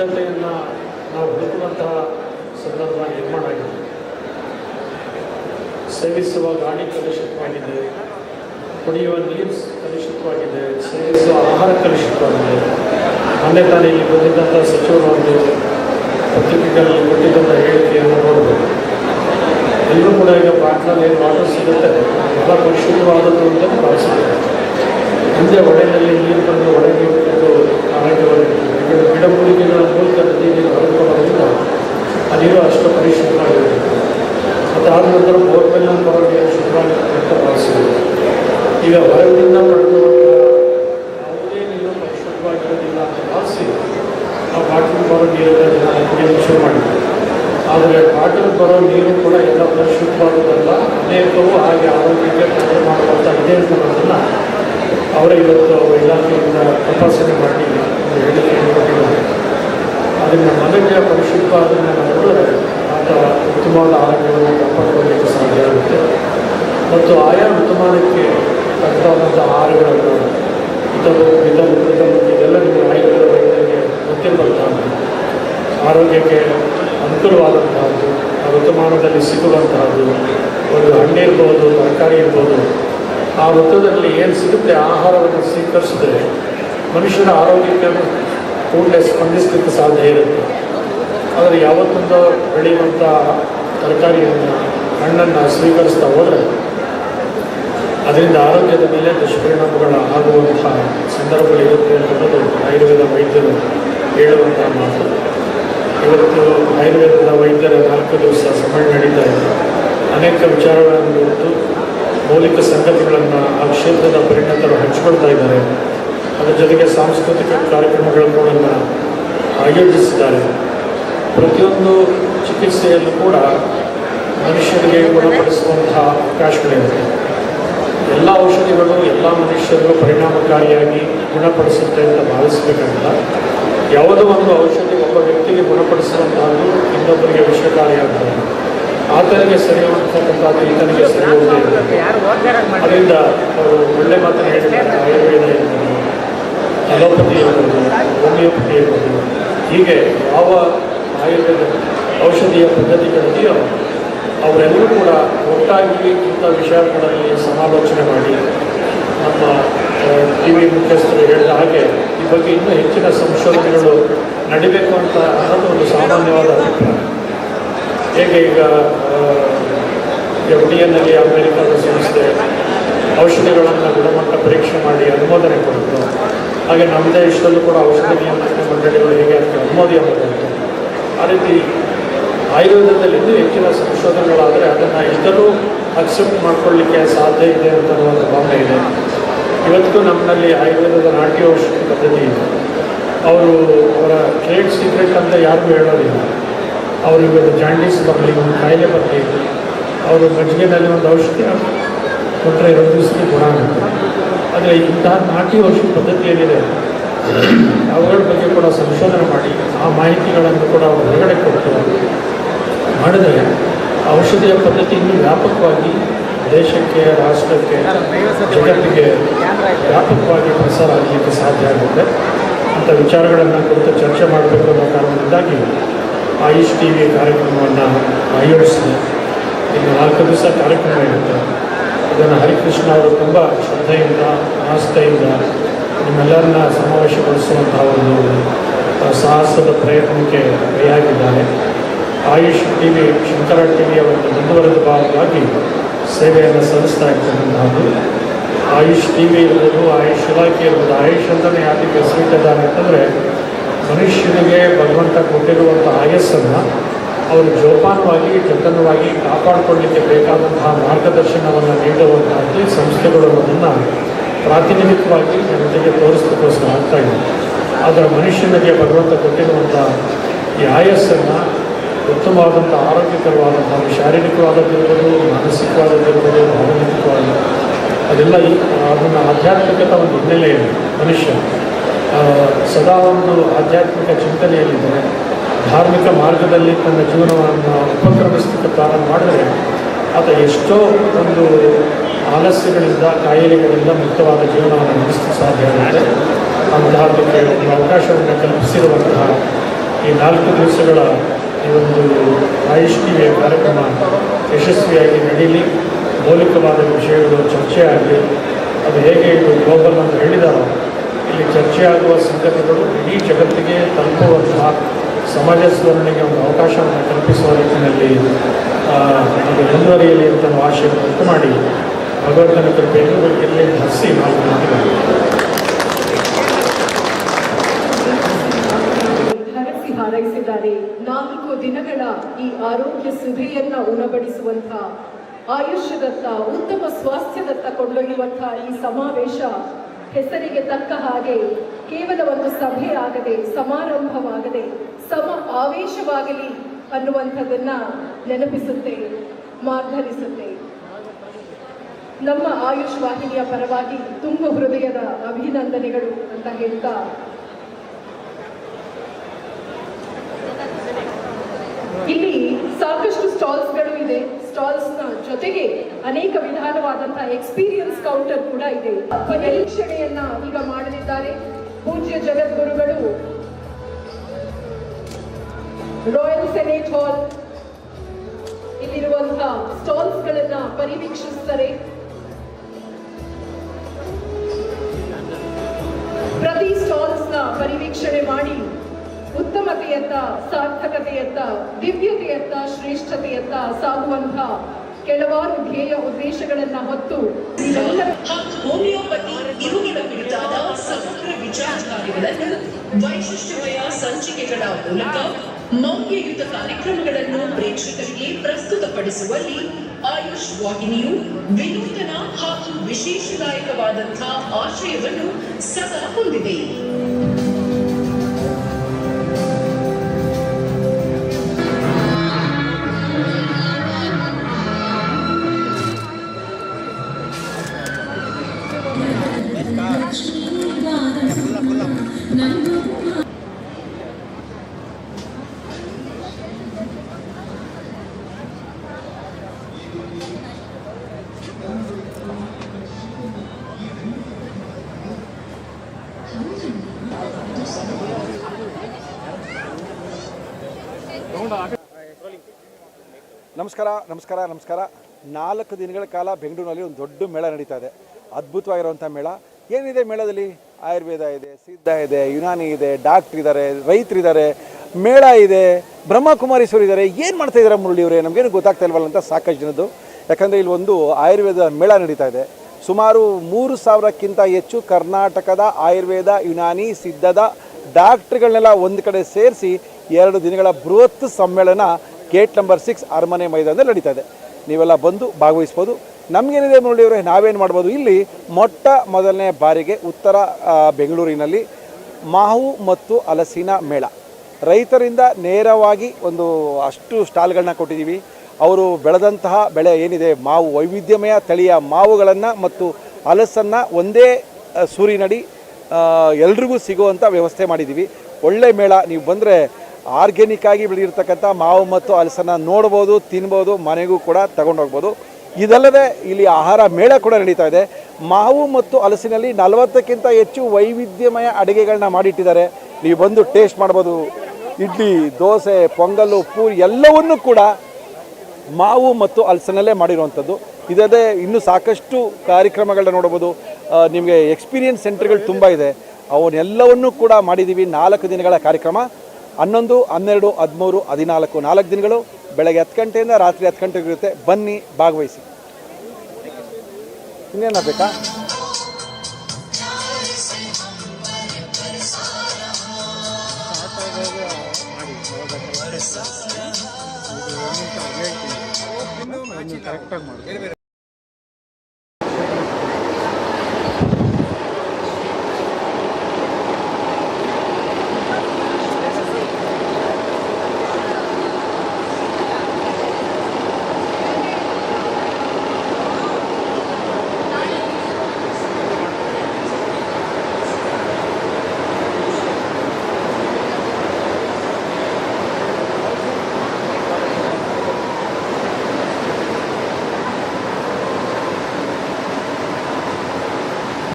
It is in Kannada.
ಸಿದ್ಧತೆಯನ್ನು ನಾವು ಹುಡುಕುವಂತಹ ಸಂದರ್ಭ ನಿರ್ಮಾಣ ಆಗಿದೆ. ಸೇವಿಸುವ ಗಾಳಿ ಕಲುಷಿತವಾಗಿದೆ ಕುಡಿಯುವ ನೀರು ಕಲುಷಿತವಾಗಿದೆ ಸೇವಿಸುವ ಆಹಾರ ಕಲುಷಿತವಾಗಿದೆ ಮೊನ್ನೆ ತಾನೇ ಇಲ್ಲಿ ಬಂದಿದ್ದಂಥ ಸಚಿವರು ಒಂದು ಪತ್ರಿಕೆಗಳಲ್ಲಿ ಕೊಟ್ಟಿದ್ದಂಥ ಹೇಳಿಕೆಯನ್ನು ನೋಡಬೇಕು ಎಲ್ಲರೂ ಕೂಡ ಈಗ ಪಾಟ್ನಲ್ಲಿ ವಾಟರ್ ಸಿಗುತ್ತೆ ಬಹಳ ಪರಿಶುದ್ಧವಾದದ್ದು ಅಂತ ಭಾವಿಸಿದ್ದಾರೆ ಹಿಂದೆ ಹೊಳೆಯಲ್ಲಿ ನೀರು ಬಂದು ಒಳಗೆ ನೀರು ಮತ್ತು ಅದಾದ ನಂತರ ಬೋರ್ವೆಲ್ನ ಬರೋ ನೀರು ಶುದ್ಧವಾಗುತ್ತೆ ಅಂತ ಭಾವಿಸಿದ್ದಾರೆ ಈಗ ಹೊರಗಿನಿಂದ ಪಡೆದುಕೊಂಡ ಯಾವುದೇ ನೀರು ಪರಿಶುದ್ಧವಾಗಿರೋದಿಲ್ಲ ಅಂತ ಭಾವಿಸಿ ನಾವು ಬಾಟಲ್ ಬರೋ ನೀರನ್ನು ಶುರು ಮಾಡಿದ್ವಿ ಆದರೆ ಬಾಟಲ್ ಬರೋ ನೀರು ಕೂಡ ಎಲ್ಲ ಪರಿಶುದ್ಧವಾಗುವುದಲ್ಲ ಅನೇಕವು ಹಾಗೆ ಆರೋಗ್ಯಕ್ಕೆ ತೊಂದರೆ ಮಾಡುವಂಥ ಇದೆ ಅನ್ನೋದನ್ನು ಅವರೇ ಇವತ್ತು ಇಲಾಖೆಯಿಂದ ತಪಾಸಣೆ ಮಾಡಿ ಹೇಳಿಕೆ ಅದನ್ನು ಮನೆಗೆ ನೋಡಿದ್ರೆ ಆತ ಉತ್ತಮವಾದ ಆಹಾರಗಳನ್ನು ಕಾಪಾಡಿಕೊಳ್ಳಲಿಕ್ಕೆ ಸಾಧ್ಯ ಆಗುತ್ತೆ ಮತ್ತು ಆಯಾ ಋತುಮಾನಕ್ಕೆ ತಕ್ಕಂಥ ಆಹಾರಗಳನ್ನು ಇತರು ಇತರು ಇತರು ಇದೆಲ್ಲ ನಿಮ್ಮ ಆಯ್ಕೆಗಳ ವೈದ್ಯರಿಗೆ ಗೊತ್ತಿರುವಂತಹದ್ದು ಆರೋಗ್ಯಕ್ಕೆ ಅನುಕೂಲವಾದಂತಹದ್ದು ಆ ಋತುಮಾನದಲ್ಲಿ ಸಿಗುವಂತಹದ್ದು ಒಂದು ಹಣ್ಣು ಇರ್ಬೋದು, ತರಕಾರಿ ಇರ್ಬೋದು, ಆ ಋತುದಲ್ಲಿ ಏನು ಸಿಗುತ್ತೆ ಆಹಾರವನ್ನು ಸ್ವೀಕರಿಸಿದ್ರೆ ಮನುಷ್ಯನ ಆರೋಗ್ಯಕ್ಕೆ ಕೂಡಲೇ ಸ್ಪಂದಿಸಲಿಕ್ಕೆ ಸಾಧ್ಯ ಇರುತ್ತೆ. ಆದರೆ ಯಾವತ್ತಿಂದ ಬೆಳೆಯುವಂಥ ತರಕಾರಿಯನ್ನು ಹಣ್ಣನ್ನು ಸ್ವೀಕರಿಸ್ತಾ ಹೋದರೆ ಅದರಿಂದ ಆರೋಗ್ಯದ ಮೇಲೆ ದುಷ್ಪರಿಣಾಮಗಳ ಆಗುವಂತಹ ಸಂದರ್ಭಗಳಿರುತ್ತೆ ಅನ್ನೋದು ಆಯುರ್ವೇದ ವೈದ್ಯರು ಹೇಳುವಂತಹ ಮಾತು. ಇವತ್ತು ಆಯುರ್ವೇದದ ವೈದ್ಯರ ನಾಲ್ಕು ದಿವಸ ಸಮಯ ನಡೀತಾ ಇದೆ. ಅನೇಕ ವಿಚಾರಗಳನ್ನು ಕುರಿತು ಮೌಲಿಕ ಸಂಗತಿಗಳನ್ನು ಆ ಕ್ಷೇತ್ರದ ಪರಿಣತರು ಹಂಚಿಕೊಳ್ತಾ ಇದ್ದಾರೆ. ಅದರ ಜೊತೆಗೆ ಸಾಂಸ್ಕೃತಿಕ ಕಾರ್ಯಕ್ರಮಗಳು ಕೂಡ ಆಯೋಜಿಸಿದ್ದಾರೆ. ಪ್ರತಿಯೊಂದು ಚಿಕಿತ್ಸೆಯಲ್ಲೂ ಕೂಡ ಮನುಷ್ಯರಿಗೆ ಗುಣಪಡಿಸುವಂತಹ ಅವಕಾಶಗಳಿರುತ್ತೆ ಎಲ್ಲ ಔಷಧಿಗಳು, ಎಲ್ಲ ಮನುಷ್ಯರಿಗೂ ಪರಿಣಾಮಕಾರಿಯಾಗಿ ಗುಣಪಡಿಸುತ್ತೆ ಅಂತ ಭಾವಿಸಬೇಕಾಗಿಲ್ಲ. ಯಾವುದೋ ಒಂದು ಔಷಧಿ ಒಬ್ಬ ವ್ಯಕ್ತಿಗೆ ಗುಣಪಡಿಸುವಂತಹದ್ದು ಇನ್ನೊಬ್ಬರಿಗೆ ವಿಷಕಾರಿಯಾಗ್ತದೆ ಆತನಿಗೆ ಸರಿ ಹೋಗ್ತಕ್ಕಂಥದ್ದು ಈತನಿಗೆ ಸರಿ ಹೋಗದೇ ಇರುತ್ತೆ ಅದರಿಂದ ಅವರು ಒಳ್ಳೆ ಮಾತನ್ನು ಹೇಳಿದ್ದಾರೆ. ಆಯುರ್ವೇದ ಇರ್ಬೋದು ಅಲೋಪತಿ ಇರ್ಬೋದು ಹೋಮಿಯೋಪತಿ ಇರ್ಬೋದು ಹೀಗೆ ಯಾವ ಆಯುರ್ವೇದ ಔಷಧಿಯ ಪದ್ಧತಿಗಳಿದೆಯೋ ಅವರೆಲ್ಲರೂ ಕೂಡ ಒಟ್ಟಾಗಿ ಇಂಥ ವಿಷಯಗಳಲ್ಲಿ ಸಮಾಲೋಚನೆ ಮಾಡಿ ನಮ್ಮ ಟಿ ವಿ ಮುಖ್ಯಸ್ಥರು ಹೇಳಿದ ಹಾಗೆ ಈ ಬಗ್ಗೆ ಇನ್ನೂ ಹೆಚ್ಚಿನ ಸಂಶೋಧನೆಗಳು ನಡಿಬೇಕು ಅಂತ ಅನ್ನೋದು ಒಂದು ಸಾಮಾನ್ಯವಾದ ಅಭಿಪ್ರಾಯ. ಹೇಗೆ ಈಗ ಎಫ್ ಡಿ ಎನ್ನಲ್ಲಿ ಅಮೆರಿಕದ ಸಂಸ್ಥೆ ಔಷಧಿಗಳನ್ನು ಗುಣಮಟ್ಟ ಪರೀಕ್ಷೆ ಮಾಡಿ ಅನುಮೋದನೆ ಕೊಡುತ್ತೆ, ಹಾಗೆ ನಮ್ಮ ದೇಶದಲ್ಲೂ ಕೂಡ ಔಷಧಿ ನಿಯಂತ್ರಣ ಮಂಡಳಿಗಳು ಹೇಗೆ ಅದಕ್ಕೆ ಅನುಮೋದನೆ ಕೊಡುತ್ತೆ, ಆ ರೀತಿ ಆಯುರ್ವೇದದಲ್ಲಿ ಹೆಚ್ಚಿನ ಸಂಶೋಧನೆಗಳಾದರೆ ಅದನ್ನು ಎಲ್ಲರೂ ಅಕ್ಸೆಪ್ಟ್ ಮಾಡ್ಕೊಳ್ಳಿಕ್ಕೆ ಸಾಧ್ಯ ಇದೆ ಅಂತ ಒಂದು ಭಾವನೆ ಇದೆ. ಇವತ್ತು ನಮ್ಮಲ್ಲಿ ಆಯುರ್ವೇದದ ನಾಟ್ಯ ಔಷಧಿ ಪದ್ಧತಿ ಇದೆ. ಅವರು ಅವರ ಟ್ರೇಡ್ ಸೀಕ್ರೆಟ್ ಅಂತ ಯಾರಿಗೂ ಹೇಳೋದಿಲ್ಲ. ಅವರು ಇವತ್ತು ಜಾಂಡೀಸ್ ಬರಲಿ, ಒಂದು ಕಾಯಿಲೆ ಬರಲಿ. ಅವರು ಮಜ್ಜಿಗೆನಲ್ಲಿ ಒಂದು ಔಷಧಿ ಕೊಟ್ಟರೆ ಎರಡು ದಿವಸಕ್ಕೆ ಗುಣ ಆಗುತ್ತೆ. ಆದರೆ ಇಂತಹ ನಾಟಿ ಔಷಧಿ ಪದ್ಧತಿ ಏನಿದೆ? ಅವುಗಳ ಬಗ್ಗೆ ಕೂಡ ಸಂಶೋಧನೆ ಮಾಡಿ, ಆ ಮಾಹಿತಿಗಳನ್ನು ಕೂಡ ಅವರು ಹೊರಗಡೆ ಕೊಟ್ಟು ಮಾಡಿದರೆ ಔಷಧಿಯ ಪದ್ಧತಿಯನ್ನು ವ್ಯಾಪಕವಾಗಿ ದೇಶಕ್ಕೆ, ರಾಷ್ಟ್ರಕ್ಕೆ, ಜಗತ್ತಿಗೆ ವ್ಯಾಪಕವಾಗಿ ಪ್ರಸಾರ ಆಗಲಿಕ್ಕೆ ಸಾಧ್ಯ ಆಗುತ್ತೆ. ಅಂಥ ವಿಚಾರಗಳನ್ನು ಕುರಿತು ಚರ್ಚೆ ಮಾಡಬೇಕು ಅನ್ನೋ ಕಾರಣದಿಂದಾಗಿ ಆಯುಷ್ ಟಿ ವಿ ಕಾರ್ಯಕ್ರಮವನ್ನು ಆಯೋಜಿಸಿದೆ. ಇನ್ನು ನಾಲ್ಕು ದಿವಸ ಕಾರ್ಯಕ್ರಮ ಇರುತ್ತೆ. ಇದನ್ನು ಹರಿಕೃಷ್ಣ ಅವರು ತುಂಬ ಶ್ರದ್ಧೆಯಿಂದ, ಆಸ್ಥೆಯಿಂದ ನಿಮ್ಮೆಲ್ಲರನ್ನ ಸಮಾವೇಶಗೊಳಿಸುವಂತಹ ಒಂದು ಸಾಹಸದ ಪ್ರಯತ್ನಕ್ಕೆ ಕೈಯಾಗಿದ್ದಾರೆ Ayush T V Shankara T ವಿಯ ಒಂದು ಮುಂದುವರೆದ ಭಾಗವಾಗಿ ಸೇವೆಯನ್ನು ಸಲ್ಲಿಸ್ತಾ ಇರ್ತಕ್ಕಂಥದ್ದು ಆಯುಷ್ ಟಿ ವಿ ಇರ್ಬೋದು ಆಯುಷ್ ಇಲಾಖೆ ಇರ್ಬೋದು ಆಯುಷ್ ಅಂತಲೇ ಯಾಕೆ ಹೆಸರಿಟ್ಟಿದ್ದಾರೆ ಅಂತಂದರೆ ಮನುಷ್ಯನಿಗೆ ಭಗವಂತ ಕೊಟ್ಟಿರುವಂಥ ಆಯಸ್ಸನ್ನು ಅವರು ಜೋಪಾನವಾಗಿ, ಜತನವಾಗಿ ಕಾಪಾಡಿಕೊಳ್ಳಲಿಕ್ಕೆ ಬೇಕಾದಂತಹ ಮಾರ್ಗದರ್ಶನವನ್ನು ನೀಡುವಂತಹದ್ದು ಸಂಸ್ಥೆಗಳು ಅದನ್ನು ಪ್ರಾತಿನಿಧಿಕವಾಗಿ ಜನತೆಗೆ ಆಗ್ತಾ ಇದೆ. ಆದರೆ ಮನುಷ್ಯನಿಗೆ ಭಗವಂತ ಕೊಟ್ಟಿರುವಂಥ ಈ ಆಯಸ್ಸನ್ನು ಉತ್ತಮವಾದಂಥ ಆರೋಗ್ಯಕರವಾದಂಥ ಶಾರೀರಿಕವಾದದ್ದಿರ್ಬೋದು ಮಾನಸಿಕವಾದದ್ದಿರ್ಬೋದು ಭಾವನಿಕವಾದ ಅದೆಲ್ಲ ಅದನ್ನು ಆಧ್ಯಾತ್ಮಿಕತ ಒಂದು ಹಿನ್ನೆಲೆಯಲ್ಲಿ ಮನುಷ್ಯ ಸದಾ ಒಂದು ಆಧ್ಯಾತ್ಮಿಕ ಚಿಂತನೆಯಲ್ಲಿದ್ದರೆ, ಧಾರ್ಮಿಕ ಮಾರ್ಗದಲ್ಲಿ ತನ್ನ ಜೀವನವನ್ನು ಉಪಕ್ರಮಿಸಲಿಕ್ಕೆ ಪ್ರಾರಂಭ ಮಾಡಿದರೆ, ಆತ ಎಷ್ಟೋ ಒಂದು ಆಲಸ್ಯಗಳಿಂದ, ಕಾಯಿಲೆಗಳಿಂದ ಮುಕ್ತವಾದ ಜೀವನವನ್ನು ನಡೆಸಲು ಸಾಧ್ಯ ಆಗುತ್ತೆ. ಆ ಒಂದು ಅವಕಾಶವನ್ನು ಕಲ್ಪಿಸಿರುವಂತಹ ಈ ನಾಲ್ಕು ದಿವಸಗಳ ಈ ಒಂದು ಆಯುಷ್ ಕಾರ್ಯಕ್ರಮ ಯಶಸ್ವಿಯಾಗಿ ನಡೀಲಿ. ಮೌಲಿಕವಾದ ವಿಷಯಗಳು ಚರ್ಚೆ ಆಗಲಿ ಅದು ಹೇಗೆ ಇದು ಗ್ಲೋಬಲ್ ಅಂತ ಹೇಳಿದಾರೋ ಇಲ್ಲಿ ಚರ್ಚೆಯಾಗುವ ಸಂಗತಿಗಳು ಇಡೀ ಜಗತ್ತಿಗೆ ತಲುಪುವಂತಹ ಸಮಾಜ ಸುಧಾರಣೆಗೆ ಒಂದು ಅವಕಾಶವನ್ನು ಕಲ್ಪಿಸುವ ಆ, ಅದು ಮುಂದುವರಿಯಲಿ ಅಂತ ಆಶಯ ಮಾಡಿ ಭಗವಂತನ ಕೃಪೆಯನ್ನು ಇಲ್ಲಿ ಹಸಿ ಮಾತುಗಳು ನಾಲ್ಕು ದಿನಗಳ ಈ ಆರೋಗ್ಯ ಸಭೆಯನ್ನ ಉಣಬಡಿಸುವಂತ ಆಯುಷ್ಯದತ್ತ, ಉತ್ತಮ ಸ್ವಾಸ್ಥ್ಯದತ್ತ ಕೊಂಡೊಯ್ಯುವಂತಹ ಈ ಸಮಾವೇಶ ಹೆಸರಿಗೆ ತಕ್ಕ ಹಾಗೆ ಕೇವಲ ಒಂದು ಸಭೆ ಆಗದೆ, ಸಮಾರಂಭವಾಗದೆ, ಸಮ ಆವೇಶವಾಗಲಿ ಅನ್ನುವಂಥದ್ದನ್ನ ನೆನಪಿಸುತ್ತೆ ಮಾರ್ಧರಿಸುತ್ತೆ ನಮ್ಮ ಆಯುಷ್ ವಾಹಿನಿಯ ಪರವಾಗಿ ತುಂಬ ಹೃದಯದ ಅಭಿನಂದನೆಗಳು ಅಂತ ಹೇಳ್ತಾ ಇಲ್ಲಿ ಸಾಕಷ್ಟು ಸ್ಟಾಲ್ಸ್ಗಳು ಇದೆ. ಸ್ಟಾಲ್ಸ್ನ ಜೊತೆಗೆ ಅನೇಕ ವಿಧಾನವಾದಂತಹ ಎಕ್ಸ್ಪೀರಿಯನ್ಸ್ ಕೌಂಟರ್ ಕೂಡ ಇದೆ. ಪರೀಕ್ಷಣೆಯನ್ನ ಈಗ ಮಾಡಲಿದ್ದಾರೆ. ಪೂಜ್ಯ ಜಗದ್ಗುರುಗಳು. ರಾಯಲ್ ಸೆನೆಟ್ ಹಾಲ್ ಇಲ್ಲಿರುವಂತಹ ಸ್ಟಾಲ್ಸ್ ಗಳನ್ನ ಪರಿವೀಕ್ಷಿಸ್ತಾರೆ. ಪ್ರತಿ ಸ್ಟಾಲ್ಸ್ನ ಪರಿವೀಕ್ಷಣೆ ಮಾಡಿ ಉತ್ತಮತೆಯತ್ತ ಸಾರ್ಥಕತೆಯತ್ತ, ದಿವ್ಯತೆಯತ್ತ, ಶ್ರೇಷ್ಠತೆಯತ್ತ ಸಾಗುವಂತಹ ಕೆಲವಾರು ಧ್ಯೇಯ ಉದ್ದೇಶಗಳನ್ನ ಹೊತ್ತು ಹೋಮಿಯೋಪತಿ ಇವುಗಳ ಕುರಿತಾದ ಸಮಗ್ರ ವಿಚಾರಧಾರೆಗಳನ್ನು ವೈಶಿಷ್ಟ್ಯಮಯ ಸಂಚಿಕೆಗಳ ಮೂಲಕ ಮೌಲ್ಯಯುತ ಕಾರ್ಯಕ್ರಮಗಳನ್ನು ಪ್ರೇಕ್ಷಕರಿಗೆ ಪ್ರಸ್ತುತಪಡಿಸುವಲ್ಲಿ ಆಯುಷ್ ವಾಹಿನಿಯು ವಿನೂತನ ಹಾಗೂ ವಿಶೇಷದಾಯಕವಾದಂತಹ ಆಶಯವನ್ನು ಸದಾ ಹೊಂದಿದೆ. ನಮಸ್ಕಾರ ನಮಸ್ಕಾರ ನಮಸ್ಕಾರ. ನಾಲ್ಕು ದಿನಗಳ ಕಾಲ ಬೆಂಗಳೂರಿನಲ್ಲಿ ಒಂದು ದೊಡ್ಡ ಮೇಳ ನಡೀತಾ ಇದೆ. ಅದ್ಭುತವಾಗಿರುವಂಥ ಮೇಳ. ಏನಿದೆ ಮೇಳದಲ್ಲಿ? ಆಯುರ್ವೇದ ಇದೆ, ಸಿದ್ಧ ಇದೆ, ಯುನಾನಿ ಇದೆ ಡಾಕ್ಟ್ರ್ ಇದ್ದಾರೆ, ರೈತರಿದ್ದಾರೆ, ಮೇಳ ಇದೆ, ಬ್ರಹ್ಮಕುಮಾರೀಶ್ವರ ಇದ್ದಾರೆ. ಏನು ಮಾಡ್ತಾ ಇದ್ದಾರೆ ಮುರಳಿ ಅವರೇ? ನಮಗೇನು ಗೊತ್ತಾಗ್ತಾ ಇಲ್ವಲ್ಲ ಅಂತ ಸಾಕಷ್ಟು ಜನದ್ದು. ಯಾಕಂದರೆ ಇಲ್ಲಿ ಒಂದು ಆಯುರ್ವೇದ ಮೇಳ ನಡೀತಾ ಇದೆ. ಸುಮಾರು ಮೂರು ಸಾವಿರಕ್ಕಿಂತ ಹೆಚ್ಚು ಕರ್ನಾಟಕದ ಆಯುರ್ವೇದ, ಯುನಾನಿ, ಸಿದ್ಧದ ಡಾಕ್ಟ್ರುಗಳನ್ನೆಲ್ಲ ಒಂದು ಕಡೆ ಸೇರಿಸಿ ಎರಡು ದಿನಗಳ ಬೃಹತ್ ಸಮ್ಮೇಳನ ಗೇಟ್ ನಂಬರ್ ಸಿಕ್ಸ್ ಅರಮನೆ ಮೈದಾನದಲ್ಲಿ ನಡೀತಾ ಇದೆ. ನೀವೆಲ್ಲ ಬಂದು ಭಾಗವಹಿಸ್ಬೋದು. ನಮಗೇನಿದೆ ಮುರಳಿಯವರೇ ನಾವೇನು ಮಾಡ್ಬೋದು? ಇಲ್ಲಿ ಮೊಟ್ಟ ಮೊದಲನೇ ಬಾರಿಗೆ ಉತ್ತರ ಬೆಂಗಳೂರಿನಲ್ಲಿ ಮಾವು ಮತ್ತು ಹಲಸಿನ ಮೇಳ. ರೈತರಿಂದ ನೇರವಾಗಿ ಒಂದು ಅಷ್ಟು ಸ್ಟಾಲ್ಗಳನ್ನ ಕೊಟ್ಟಿದ್ದೀವಿ ಅವರು ಬೆಳೆದಂತಹ ಬೆಳೆ ಏನಿದೆ, ಮಾವು, ವೈವಿಧ್ಯಮಯ ತಳಿಯ ಮಾವುಗಳನ್ನು ಮತ್ತು ಹಲಸನ್ನು ಒಂದೇ ಸೂರಿನಡಿ ಎಲ್ರಿಗೂ ಸಿಗುವಂಥ ವ್ಯವಸ್ಥೆ ಮಾಡಿದ್ದೀವಿ ಒಳ್ಳೆ ಮೇಳ. ನೀವು ಬಂದರೆ ಆರ್ಗ್ಯಾನಿಕ್ ಆಗಿ ಬೆಳೆದಿರ್ತಕ್ಕಂಥ ಮಾವು ಮತ್ತು ಹಲಸನ್ನು ನೋಡ್ಬೋದು, ತಿನ್ಬೋದು, ಮನೆಗೂ ಕೂಡ ತಗೊಂಡೋಗ್ಬೋದು. ಇದಲ್ಲದೆ ಇಲ್ಲಿ ಆಹಾರ ಮೇಳ ಕೂಡ ನಡೀತಾ ಇದೆ. ಮಾವು ಮತ್ತು ಹಲಸಿನಲ್ಲಿ ನಲವತ್ತಕ್ಕಿಂತ ಹೆಚ್ಚು ವೈವಿಧ್ಯಮಯ ಅಡುಗೆಗಳನ್ನ ಮಾಡಿಟ್ಟಿದ್ದಾರೆ. ನೀವು ಬಂದು ಟೇಸ್ಟ್ ಮಾಡ್ಬೋದು. ಇಡ್ಲಿ, ದೋಸೆ, ಪೊಂಗಲ್ಲು, ಪೂರಿ ಎಲ್ಲವನ್ನೂ ಕೂಡ ಮಾವು ಮತ್ತು ಹಲಸಿನಲ್ಲೇ ಮಾಡಿರುವಂಥದ್ದು. ಇದಲ್ಲದೆ ಇನ್ನೂ ಸಾಕಷ್ಟು ಕಾರ್ಯಕ್ರಮಗಳನ್ನ ನೋಡ್ಬೋದು ನಿಮಗೆ ಎಕ್ಸ್ಪೀರಿಯನ್ಸ್ ಸೆಂಟರ್ಗಳು ತುಂಬ ಇದೆ. ಅವನ್ನೆಲ್ಲವನ್ನೂ ಕೂಡ ಮಾಡಿದ್ದೀವಿ ನಾಲ್ಕು ದಿನಗಳ ಕಾರ್ಯಕ್ರಮ. ಹನ್ನೊಂದು, ಹನ್ನೆರಡು, ಹದಿಮೂರು, ಹದಿನಾಲ್ಕು ನಾಲ್ಕು ದಿನಗಳು. ಬೆಳಗ್ಗೆ ಹತ್ತು ಗಂಟೆಯಿಂದ ರಾತ್ರಿ ಹತ್ತು ಗಂಟೆಗೆ ಇರುತ್ತೆ. ಬನ್ನಿ ಭಾಗವಹಿಸಿ. ಇನ್ನೇನ ಬೇಕಾ? ಕರೆಕ್ಟಾಗಿ ಮಾಡಿ.